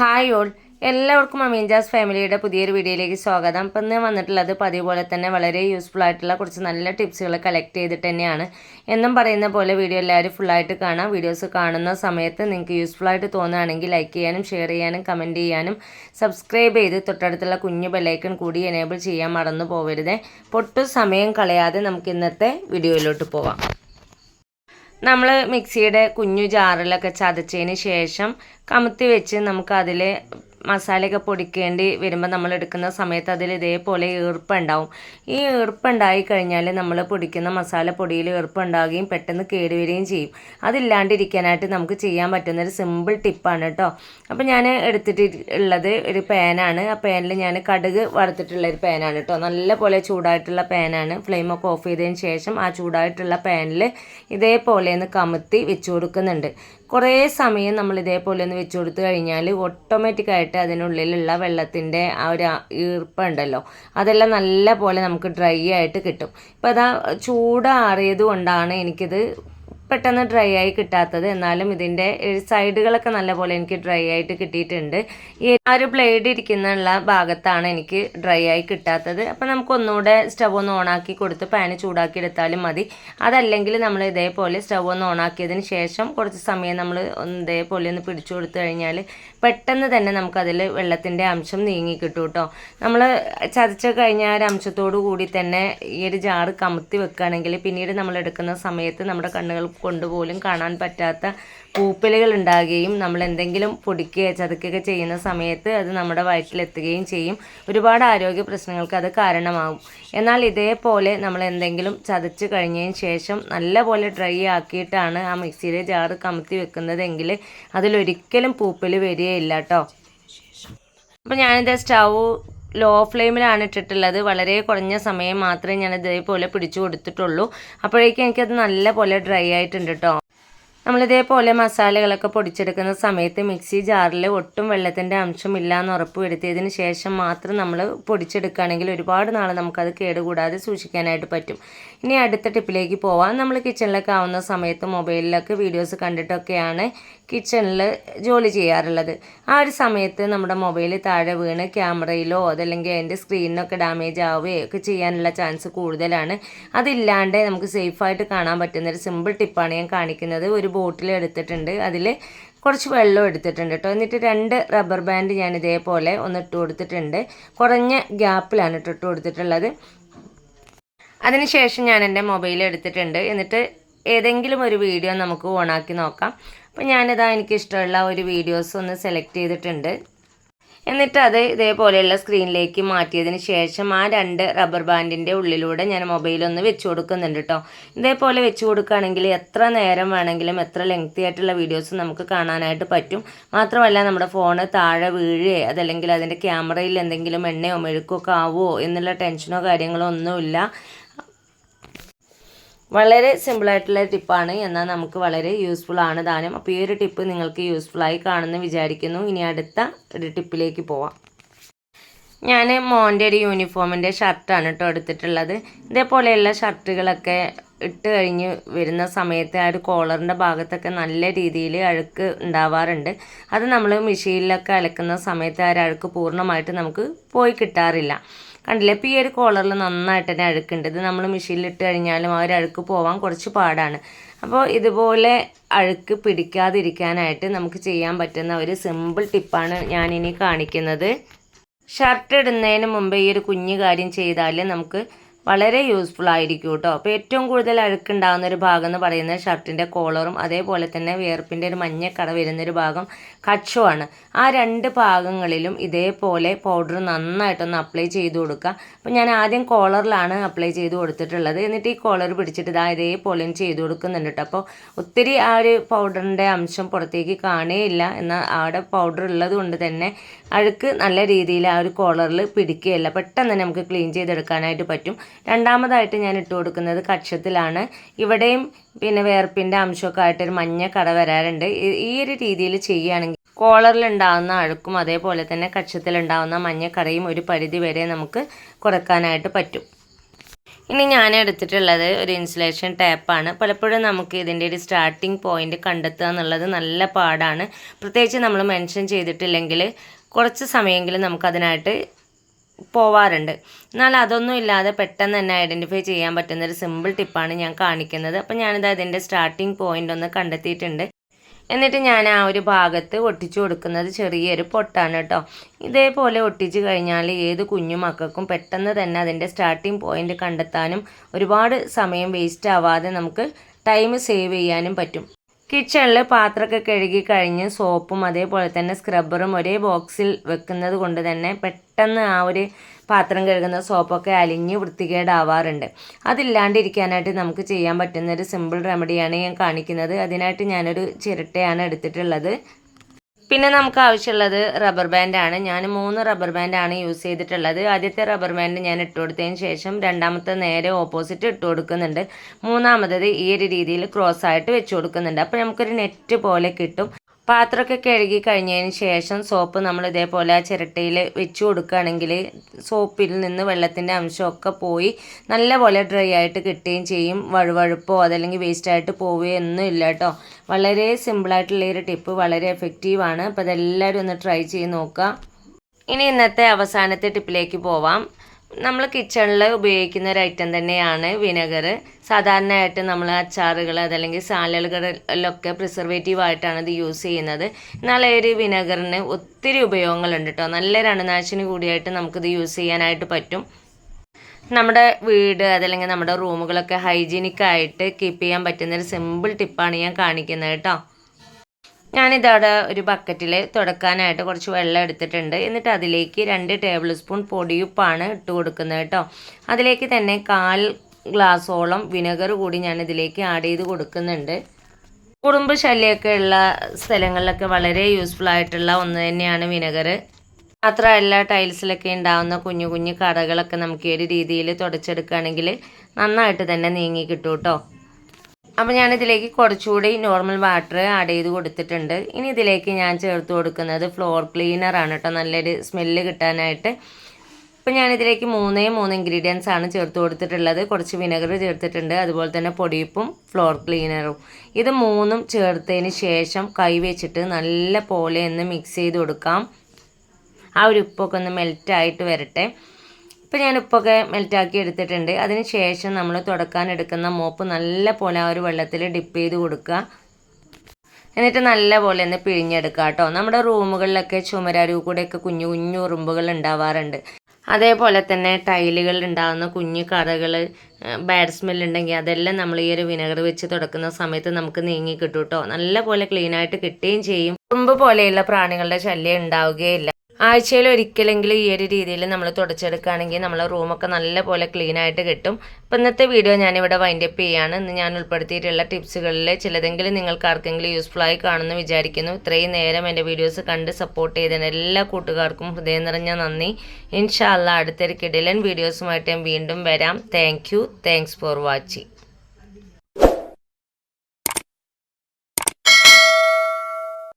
Hi all. എല്ലാവർക്കും അമീൻജാസ് ഫാമിലിയുടെ പുതിയൊരു വീഡിയോയിലേക്ക് സ്വാഗതം. ഇപ്പം ഇന്ന് വന്നിട്ടുള്ളത് പതിവ് പോലെ തന്നെ വളരെ യൂസ്ഫുൾ ആയിട്ടുള്ള കുറച്ച് നല്ല ടിപ്സുകൾ കളക്ട് ചെയ്തിട്ട് തന്നെയാണ്. എന്നും പറയുന്ന പോലെ വീഡിയോ എല്ലാവരും ഫുള്ളായിട്ട് കാണാം. വീഡിയോസ് കാണുന്ന സമയത്ത് നിങ്ങൾക്ക് യൂസ്ഫുൾ ആയിട്ട് തോന്നുകയാണെങ്കിൽ ലൈക്ക് ചെയ്യാനും ഷെയർ ചെയ്യാനും കമന്റ് ചെയ്യാനും സബ്സ്ക്രൈബ് ചെയ്ത് തൊട്ടടുത്തുള്ള കുഞ്ഞു ബെല്ലൈക്കൺ കൂടി എനേബിൾ ചെയ്യാൻ മറന്നു പോകരുത് പൊട്ടു സമയം കളയാതെ നമുക്ക് ഇന്നത്തെ വീഡിയോയിലോട്ട് പോവാം. നമ്മൾ മിക്സിയുടെ കുഞ്ഞു ജാറിലൊക്കെ ചതച്ചതിന് ശേഷം കമത്തി വെച്ച് നമുക്ക് അതിൽ മസാലയൊക്കെ പൊടിക്കേണ്ടി വരുമ്പോൾ നമ്മൾ എടുക്കുന്ന സമയത്ത് അതിൽ ഇതേപോലെ ഈർപ്പുണ്ടാവും ഈ ഈർപ്പുണ്ടായി കഴിഞ്ഞാൽ നമ്മൾ പൊടിക്കുന്ന മസാല പൊടിയിൽ ഈർപ്പുണ്ടാവുകയും പെട്ടെന്ന് കേടുവരികയും ചെയ്യും. അതില്ലാണ്ടിരിക്കാനായിട്ട് നമുക്ക് ചെയ്യാൻ പറ്റുന്ന ഒരു സിമ്പിൾ ടിപ്പാണ് കേട്ടോ. അപ്പോൾ ഞാൻ എടുത്തിട്ട് ഉള്ളത് ഒരു പാനാണ് ആ പാനിൽ ഞാൻ കടുക് വറുത്തിട്ടുള്ള ഒരു പാനാണ് കേട്ടോ. നല്ലപോലെ ചൂടായിട്ടുള്ള പാനാണ് ഫ്ലെയിമൊക്കെ ഓഫ് ചെയ്തതിന് ശേഷം ആ ചൂടായിട്ടുള്ള പാനിൽ ഇതേപോലെ ഒന്ന് കമത്തി വെച്ചു കൊടുക്കുന്നുണ്ട്. കുറേ സമയം നമ്മൾ ഇതേപോലെ ഒന്ന് വെച്ച് കൊടുത്തു കഴിഞ്ഞാൽ ഓട്ടോമാറ്റിക്കായിട്ട് അതിനുള്ളിലുള്ള വെള്ളത്തിന്റെ ആ ഒരു ഈർപ്പുണ്ടല്ലോ. അതെല്ലാം നല്ല പോലെ നമുക്ക് ഡ്രൈ ആയിട്ട് കിട്ടും. ഇപ്പോൾ അതാ ചൂടാറിയത് കൊണ്ടാണ് എനിക്കിത് പെട്ടെന്ന് ഡ്രൈ ആയി കിട്ടാത്തത്. എന്നാലും ഇതിന്റെ സൈഡുകളൊക്കെ നല്ലപോലെ എനിക്ക് ഡ്രൈ ആയിട്ട് കിട്ടിയിട്ടുണ്ട്. ഈ ആ ഒരു ബ്ലേഡ് ഇരിക്കുന്നുള്ള ഭാഗത്താണ് എനിക്ക് ഡ്രൈ ആയി കിട്ടാത്തത്. അപ്പം നമുക്ക് ഒന്നുകൂടെ സ്റ്റവ് ഒന്ന് ഓണാക്കി കൊടുത്ത് പാന് ചൂടാക്കി എടുത്താലും മതി. അതല്ലെങ്കിൽ നമ്മൾ ഇതേപോലെ സ്റ്റവ് ഒന്ന് ഓണാക്കിയതിന് ശേഷം കുറച്ച് സമയം നമ്മൾ ഇതേപോലെ ഒന്ന് പിടിച്ചു കൊടുത്തു കഴിഞ്ഞാൽ പെട്ടെന്ന് തന്നെ നമുക്കതിൽ വെള്ളത്തിന്റെ അംശം നീങ്ങി കിട്ടും കേട്ടോ നമ്മൾ ചതച്ച് കഴിഞ്ഞ ആ ഒരു അംശത്തോടു കൂടി തന്നെ ഈ ഒരു ജാറ് കമത്തി വെക്കുകയാണെങ്കിൽ പിന്നീട് നമ്മൾ എടുക്കുന്ന സമയത്ത് നമ്മുടെ കണ്ണുകൾ കൊണ്ടുപോലും കാണാൻ പറ്റാത്ത പൂപ്പലുകൾ ഉണ്ടാകുകയും നമ്മൾ എന്തെങ്കിലും പൊടിക്കുകയോ ചതുക്കുകയൊക്കെ ചെയ്യുന്ന സമയത്ത് അത് നമ്മുടെ വയറ്റിലെത്തുകയും ചെയ്യും. ഒരുപാട് ആരോഗ്യ പ്രശ്നങ്ങൾക്ക് അത് കാരണമാകും. എന്നാൽ ഇതേപോലെ നമ്മൾ എന്തെങ്കിലും ചതച്ച് കഴിഞ്ഞതിന് ശേഷം നല്ലപോലെ ഡ്രൈ ആക്കിയിട്ടാണ് ആ മിക്സിയിലെ ജാറ് കമത്തി വെക്കുന്നതെങ്കിൽ അതിലൊരിക്കലും പൂപ്പൽ വരികയില്ല കേട്ടോ അപ്പോൾ ഞാനിത് സ്റ്റൗ ലോ ഫ്ലെയിമിലാണ് ഇട്ടിട്ടുള്ളത്. വളരെ കുറഞ്ഞ സമയം മാത്രമേ ഞാൻ ഇതേപോലെ പിടിച്ചു കൊടുത്തിട്ടുള്ളൂ. അപ്പോഴേക്കും എനിക്കത് നല്ല പോലെ ഡ്രൈ ആയിട്ടുണ്ട് കേട്ടോ നമ്മളിതേപോലെ മസാലകളൊക്കെ പൊടിച്ചെടുക്കുന്ന സമയത്ത് മിക്സി ജാറിൽ ഒട്ടും വെള്ളത്തിന്റെ അംശം ഇല്ല എന്ന് ഉറപ്പ് വരുത്തിയതിന് ശേഷം മാത്രം നമ്മൾ പൊടിച്ചെടുക്കുകയാണെങ്കിൽ ഒരുപാട് നാൾ നമുക്കത് കേടുകൂടാതെ സൂക്ഷിക്കാനായിട്ട് പറ്റും. ഇനി അടുത്ത ടിപ്പിലേക്ക് പോവാം. നമ്മൾ കിച്ചണിലൊക്കെ ആവുന്ന സമയത്ത് മൊബൈലിലൊക്കെ വീഡിയോസ് കണ്ടിട്ടൊക്കെയാണ് കിച്ചണിൽ ജോലി ചെയ്യാറുള്ളത്. ആ ഒരു സമയത്ത് നമ്മുടെ മൊബൈൽ താഴെ വീണ് ക്യാമറയിലോ അതല്ലെങ്കിൽ അതിന്റെ സ്ക്രീനിനൊക്കെ ഡാമേജ് ആവുകയോ ഒക്കെ ചെയ്യാനുള്ള ചാൻസ് കൂടുതലാണ്. അതില്ലാണ്ട് നമുക്ക് സേഫായിട്ട് കാണാൻ പറ്റുന്ന ഒരു സിമ്പിൾ ടിപ്പാണ് ഞാൻ കാണിക്കുന്നത്. ഒരു ബോട്ടിൽ എടുത്തിട്ടുണ്ട്. അതിൽ കുറച്ച് വെള്ളം എടുത്തിട്ടുണ്ട് കേട്ടോ എന്നിട്ട് രണ്ട് റബ്ബർ ബാൻഡ് ഞാൻ ഇതേപോലെ ഒന്ന് ഇട്ട് കൊടുത്തിട്ടുണ്ട്. കുറഞ്ഞ ഗ്യാപ്പിലാണ് ഇട്ട് ഇട്ട് കൊടുത്തിട്ടുള്ളത്. അതിനുശേഷം ഞാൻ എന്റെ മൊബൈൽ എടുത്തിട്ടുണ്ട്. എന്നിട്ട് ഏതെങ്കിലും ഒരു വീഡിയോ നമുക്ക് ഓണാക്കി നോക്കാം. അപ്പോൾ ഞാനിതാ എനിക്കിഷ്ടമുള്ള ഒരു വീഡിയോസ് ഒന്ന് സെലക്ട് ചെയ്തിട്ടുണ്ട്. എന്നിട്ട് അത് ഇതേപോലെയുള്ള സ്ക്രീനിലേക്ക് മാറ്റിയതിന് ശേഷം ആ രണ്ട് റബ്ബർ ബാൻഡിന്റെ ഉള്ളിലൂടെ ഞാൻ മൊബൈലൊന്ന് വെച്ച് കൊടുക്കുന്നുണ്ട് കേട്ടോ ഇതേപോലെ വെച്ച് കൊടുക്കുകയാണെങ്കിൽ എത്ര നേരം വേണമെങ്കിലും എത്ര ലെങ്തി ആയിട്ടുള്ള വീഡിയോസ് നമുക്ക് കാണാനായിട്ട് പറ്റും. മാത്രമല്ല നമ്മുടെ ഫോണ് താഴെ വീഴുകയോ അതല്ലെങ്കിൽ അതിന്റെ ക്യാമറയിൽ എന്തെങ്കിലും എണ്ണയോ മെഴുക്കോ ഒക്കെ ആവുമോ എന്നുള്ള ടെൻഷനോ കാര്യങ്ങളോ ഒന്നുമില്ല. വളരെ സിമ്പിളായിട്ടുള്ള ടിപ്പാണ് എന്നാൽ നമുക്ക് വളരെ യൂസ്ഫുൾ ആണ് ദാനം അപ്പോൾ ഈ ഒരു ടിപ്പ് നിങ്ങൾക്ക് യൂസ്ഫുൾ ആയി കാണുമെന്ന് വിചാരിക്കുന്നു. ഇനി അടുത്ത ഒരു ടിപ്പിലേക്ക് പോവാം. ഞാൻ മോന്റെ ഒരു യൂണിഫോമിന്റെ ഷർട്ടാണ് കേട്ടോ എടുത്തിട്ടുള്ളത്. ഇതേപോലെയുള്ള ഷർട്ടുകളൊക്കെ ഇട്ട് കഴിഞ്ഞ് വരുന്ന സമയത്ത് ആ ഒരു കോളറിന്റെ ഭാഗത്തൊക്കെ നല്ല രീതിയിൽ അഴുക്ക് ഉണ്ടാവാറുണ്ട്. അത് നമ്മൾ മെഷീനിലൊക്കെ അലക്കുന്ന സമയത്ത് ആ ഒരു അഴുക്ക് പൂർണമായിട്ട് നമുക്ക് പോയി കിട്ടാറില്ല. കണ്ടില്ലേ? ഇപ്പോൾ ഈ ഒരു കോളറിൽ നന്നായിട്ട് തന്നെ അഴുക്കുണ്ട്. ഇത് നമ്മൾ മെഷീനിലിട്ട് കഴിഞ്ഞാലും ആ ഒരു അഴുക്ക് പോവാൻ കുറച്ച് പാടാണ്. അപ്പോൾ ഇതുപോലെ അഴുക്ക് പിടിക്കാതിരിക്കാനായിട്ട് നമുക്ക് ചെയ്യാൻ പറ്റുന്ന ഒരു സിമ്പിൾ ടിപ്പാണ് ഞാനിനി കാണിക്കുന്നത്. ഷർട്ട് ഇടുന്നതിന് മുമ്പ് ഈ ഒരു കുഞ്ഞു കാര്യം ചെയ്താൽ നമുക്ക് വളരെ യൂസ്ഫുൾ ആയിരിക്കും കേട്ടോ അപ്പോൾ ഏറ്റവും കൂടുതൽ അഴുക്കുണ്ടാകുന്ന ഒരു ഭാഗം എന്ന് പറയുന്നത് ഷർട്ടിന്റെ കോളറും അതേപോലെ തന്നെ വിയർപ്പിന്റെ ഒരു മഞ്ഞക്കട വരുന്നൊരു ഭാഗം കച്ചുവാണ്. ആ രണ്ട് ഭാഗങ്ങളിലും ഇതേപോലെ പൗഡർ നന്നായിട്ടൊന്ന് അപ്ലൈ ചെയ്ത് കൊടുക്കുക. അപ്പോൾ ഞാൻ ആദ്യം കോളറിലാണ് അപ്ലൈ ചെയ്ത് കൊടുത്തിട്ടുള്ളത്. എന്നിട്ട് ഈ കോളർ പിടിച്ചിട്ട് ഇതാ ഇതേപോലെ ചെയ്ത് കൊടുക്കുന്നുണ്ട് കേട്ടോ അപ്പോൾ ഒത്തിരി ആ ഒരു പൗഡറിന്റെ അംശം പുറത്തേക്ക് കാണുകയില്ല എന്നാൽ അവിടെ പൗഡർ ഉള്ളത് കൊണ്ട് തന്നെ അഴുക്ക് നല്ല രീതിയിൽ ആ ഒരു കോളറിൽ പിടിക്കുകയില്ല പെട്ടെന്ന് തന്നെ നമുക്ക് ക്ലീൻ ചെയ്തെടുക്കാനായിട്ട് പറ്റും. രണ്ടാമതായിട്ട് ഞാൻ ഇട്ട് കൊടുക്കുന്നത് കക്ഷത്തിലാണ്. ഇവിടെയും പിന്നെ വേർപ്പിന്റെ അംശമൊക്കെ ആയിട്ട് ഒരു മഞ്ഞ കട വരാറുണ്ട്. ഈ ഒരു രീതിയിൽ ചെയ്യുകയാണെങ്കിൽ കോളറിൽ ഉണ്ടാകുന്ന അഴുക്കും അതേപോലെ തന്നെ കക്ഷത്തിൽ ഉണ്ടാകുന്ന മഞ്ഞക്കടയും ഒരു പരിധി വരെ നമുക്ക് കുറക്കാനായിട്ട് പറ്റും. ഇനി ഞാൻ എടുത്തിട്ടുള്ളത് ഒരു ഇൻസുലേഷൻ ടാപ്പാണ് പലപ്പോഴും നമുക്ക് ഇതിന്റെ ഒരു സ്റ്റാർട്ടിംഗ് പോയിന്റ് കണ്ടെത്തുക എന്നുള്ളത് നല്ല പാടാണ്. പ്രത്യേകിച്ച് നമ്മൾ മെൻഷൻ ചെയ്തിട്ടില്ലെങ്കിൽ കുറച്ച് സമയമെങ്കിലും നമുക്കതിനായിട്ട് പോവാറുണ്ട്. എന്നാൽ അതൊന്നും ഇല്ലാതെ പെട്ടെന്ന് തന്നെ ഐഡന്റിഫൈ ചെയ്യാൻ പറ്റുന്ന ഒരു സിമ്പിൾ ടിപ്പാണ് ഞാൻ കാണിക്കുന്നത്. അപ്പം ഞാനിത് അതിന്റെ സ്റ്റാർട്ടിങ് പോയിന്റ് ഒന്ന് കണ്ടെത്തിയിട്ടുണ്ട്. എന്നിട്ട് ഞാൻ ആ ഒരു ഭാഗത്ത് ഒട്ടിച്ചു കൊടുക്കുന്നത് ചെറിയൊരു പൊട്ടാണ് കേട്ടോ. ഇതേപോലെ ഒട്ടിച്ച് കഴിഞ്ഞാൽ ഏത് കുഞ്ഞു മക്കൾക്കും പെട്ടെന്ന് തന്നെ അതിന്റെ സ്റ്റാർട്ടിംഗ് പോയിന്റ് കണ്ടെത്താനും ഒരുപാട് സമയം വേസ്റ്റ് ആവാതെ നമുക്ക് ടൈം സേവ് ചെയ്യാനും പറ്റും. കിച്ചണിൽ പാത്രമൊക്കെ കഴുകി കഴിഞ്ഞ് സോപ്പും അതേപോലെ തന്നെ സ്ക്രബ്ബറും ഒരേ ബോക്സിൽ വെക്കുന്നത് കൊണ്ട് തന്നെ പെട്ടെന്ന് ആ ഒരു പാത്രം കഴുകുന്ന സോപ്പൊക്കെ അലിഞ്ഞ് വൃത്തികേടാവാറുണ്ട്. അതില്ലാണ്ടിരിക്കാനായിട്ട് നമുക്ക് ചെയ്യാൻ പറ്റുന്ന ഒരു സിമ്പിൾ റെമഡിയാണ് ഞാൻ കാണിക്കുന്നത്. അതിനായിട്ട് ഞാനൊരു ചിരട്ടയാണ് എടുത്തിട്ടുള്ളത്. പിന്നെ നമുക്ക് ആവശ്യമുള്ളത് റബ്ബർ ബാൻഡാണ് ഞാൻ മൂന്ന് റബ്ബർ ബാൻഡാണ് യൂസ് ചെയ്തിട്ടുള്ളത്. ആദ്യത്തെ റബ്ബർ ബാൻഡ് ഞാൻ ഇട്ട് കൊടുത്തതിന് ശേഷം രണ്ടാമത്തെ നേരെ ഓപ്പോസിറ്റ് ഇട്ട് കൊടുക്കുന്നുണ്ട്. മൂന്നാമത്തത് ഈ ഒരു രീതിയിൽ ക്രോസ് ആയിട്ട് വെച്ച് കൊടുക്കുന്നുണ്ട്. അപ്പോൾ നമുക്കൊരു നെറ്റ് പോലെ കിട്ടും. പാത്രമൊക്കെ കഴുകി കഴിഞ്ഞതിന് ശേഷം സോപ്പ് നമ്മൾ ഇതേപോലെ ആ ചിരട്ടയിൽ വെച്ച് കൊടുക്കുകയാണെങ്കിൽ സോപ്പിൽ നിന്ന് വെള്ളത്തിന്റെ അംശമൊക്കെ പോയി നല്ലപോലെ ഡ്രൈ ആയിട്ട് കിട്ടുകയും ചെയ്യും. വഴുവഴുപ്പോ അതല്ലെങ്കിൽ വേസ്റ്റായിട്ട് പോവുകയോ ഒന്നും ഇല്ല കേട്ടോ. വളരെ സിമ്പിളായിട്ടുള്ള ഒരു ടിപ്പ് വളരെ എഫക്റ്റീവാണ് അപ്പോൾ അതെല്ലാവരും ഒന്ന് ട്രൈ ചെയ്ത് നോക്കുക. ഇനി ഇന്നത്തെ അവസാനത്തെ ടിപ്പിലേക്ക് പോവാം. നമ്മൾ കിച്ചണിൽ ഉപയോഗിക്കുന്ന ഒരു ഐറ്റം തന്നെയാണ് വിനെഗർ സാധാരണയായിട്ട് നമ്മൾ അച്ചാറുകൾ അതല്ലെങ്കിൽ സാലഡുകളിലൊക്കെ പ്രിസർവേറ്റീവ് ആയിട്ടാണ് ഇത് യൂസ് ചെയ്യുന്നത്. എന്നാൽ ഈ ഒരു വിനെഗറിന് ഒത്തിരി ഉപയോഗങ്ങളുണ്ട് കേട്ടോ നല്ല രണനാശിനി കൂടിയായിട്ട് നമുക്കിത് യൂസ് ചെയ്യാനായിട്ട് പറ്റും. നമ്മുടെ വീട് അതല്ലെങ്കിൽ നമ്മുടെ റൂമുകളൊക്കെ ഹൈജീനിക് ആയിട്ട് കീപ്പ് ചെയ്യാൻ പറ്റുന്ന ഒരു സിമ്പിൾ ടിപ്പാണ് ഞാൻ കാണിക്കുന്നത് കേട്ടോ ഞാനിതവിടെ ഒരു ബക്കറ്റിൽ തുടക്കാനായിട്ട് കുറച്ച് വെള്ളം എടുത്തിട്ടുണ്ട്. എന്നിട്ട് അതിലേക്ക് രണ്ട് ടേബിൾ സ്പൂൺ പൊടിയുപ്പാണ് ഇട്ട് കൊടുക്കുന്നത് കേട്ടോ. അതിലേക്ക് തന്നെ കാൽ ഗ്ലാസോളം വിനെഗർ കൂടി ഞാൻ ഇതിലേക്ക് ആഡ് ചെയ്ത് കൊടുക്കുന്നുണ്ട്. കുടുംബ ശല്യമൊക്കെ ഉള്ള സ്ഥലങ്ങളിലൊക്കെ വളരെ യൂസ്ഫുൾ ആയിട്ടുള്ള ഒന്ന് തന്നെയാണ് വിനെഗർ എല്ലാ ടൈൽസിലൊക്കെ ഉണ്ടാകുന്ന കുഞ്ഞു കുഞ്ഞു കടകളൊക്കെ നമുക്ക് ഈ ഒരു രീതിയിൽ തുടച്ചെടുക്കുകയാണെങ്കിൽ നന്നായിട്ട് തന്നെ നീങ്ങി കിട്ടും കേട്ടോ. അപ്പോൾ ഞാനിതിലേക്ക് കുറച്ചുകൂടി നോർമൽ വാട്ടർ ആഡ് ചെയ്ത് കൊടുത്തിട്ടുണ്ട്. ഇനി ഇതിലേക്ക് ഞാൻ ചേർത്ത് കൊടുക്കുന്നത് ഫ്ലോർ ക്ലീനറാണ് കേട്ടോ നല്ലൊരു സ്മെല്ല് കിട്ടാനായിട്ട്. അപ്പോൾ ഞാനിതിലേക്ക് മൂന്നേ മൂന്ന് ഇൻഗ്രീഡിയൻസ് ആണ് ചേർത്ത് കൊടുത്തിട്ടുള്ളത്. കുറച്ച് വിനെഗർ ചേർത്തിട്ടുണ്ട്. അതുപോലെ തന്നെ പൊടിയുപ്പും ഫ്ലോർ ക്ലീനറും ഇത് മൂന്നും ചേർത്തതിന് ശേഷം കൈവച്ചിട്ട് നല്ല പോലെ ഒന്ന് മിക്സ് ചെയ്ത് കൊടുക്കാം. ആ ഒരു ഉപ്പൊക്കെ ഒന്ന് മെൽറ്റായിട്ട് വരട്ടെ. ഇപ്പോൾ ഞാൻ ഉപ്പൊക്കെ മെൽറ്റാക്കി എടുത്തിട്ടുണ്ട്. അതിന് ശേഷം നമ്മൾ തുടക്കാൻ എടുക്കുന്ന മോപ്പ് നല്ല പോലെ ആ ഒരു വെള്ളത്തിൽ ഡിപ്പ് ചെയ്ത് കൊടുക്കുക. എന്നിട്ട് നല്ല പോലെ ഒന്ന് പിഴിഞ്ഞെടുക്കുക കേട്ടോ. നമ്മുടെ റൂമുകളിലൊക്കെ ചുമരാരു കൂടെയൊക്കെ കുഞ്ഞു കുഞ്ഞു ഉറുമ്പുകൾ ഉണ്ടാവാറുണ്ട്. അതേപോലെ തന്നെ ടൈലുകൾ ഉണ്ടാകുന്ന കുഞ്ഞു കറകൾ ബാഡ് സ്മെൽ ഉണ്ടെങ്കിൽ അതെല്ലാം നമ്മൾ ഈ ഒരു വിനെഗർ വെച്ച് തുടക്കുന്ന സമയത്ത് നമുക്ക് നീങ്ങി കിട്ടും കേട്ടോ. നല്ല പോലെ ക്ലീനായിട്ട് കിട്ടുകയും ചെയ്യും. ഉറുമ്പ് പോലെയുള്ള പ്രാണികളുടെ ശല്യം ഉണ്ടാവുകയില്ല. ആഴ്ചയിൽ ഒരിക്കലെങ്കിലും ഈ ഒരു രീതിയിൽ നമ്മൾ തുടച്ചെടുക്കുകയാണെങ്കിൽ നമ്മളെ റൂമൊക്കെ നല്ല പോലെ ക്ലീൻ ആയിട്ട് കിട്ടും. അപ്പം ഇന്നത്തെ വീഡിയോ ഞാനിവിടെ വൈൻഡ് അപ്പ് ചെയ്യാണ്. ഇന്ന് ഞാൻ ഉൾപ്പെടുത്തിയിട്ടുള്ള ടിപ്സുകളിൽ ചിലതെങ്കിലും നിങ്ങൾക്ക് ആർക്കെങ്കിലും യൂസ്ഫുൾ ആയി കാണുമെന്ന് വിചാരിക്കുന്നു. ഇത്രയും നേരം എന്റെ വീഡിയോസ് കണ്ട് സപ്പോർട്ട് ചെയ്തതിന് എല്ലാ കൂട്ടുകാർക്കും ഹൃദയം നിറഞ്ഞ നന്ദി. ഇൻഷാല്ല അടുത്തൊരു കിടിലൻ വീഡിയോസുമായിട്ട് ഞാൻ വീണ്ടും വരാം. Thank you thanks for watching